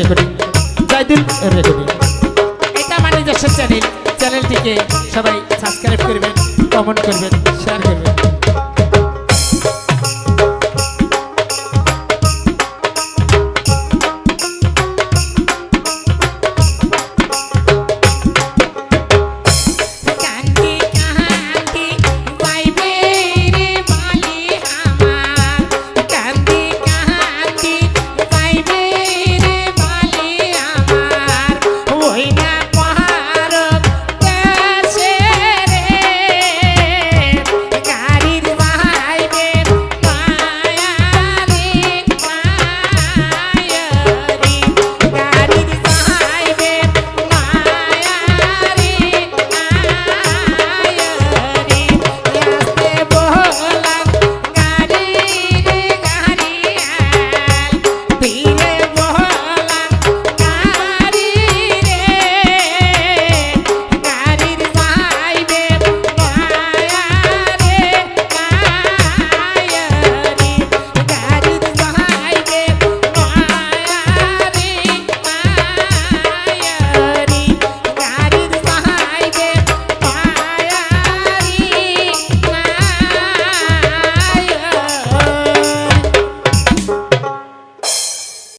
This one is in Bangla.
রেকর্ডিং। জাইদুল রেকর্ডিং। এটা আমার নিজস্ব চ্যানেল চ্যানেলটিকে সবাই সাবস্ক্রাইব করবেন কমেন্ট করবেন শেয়ার করবেন।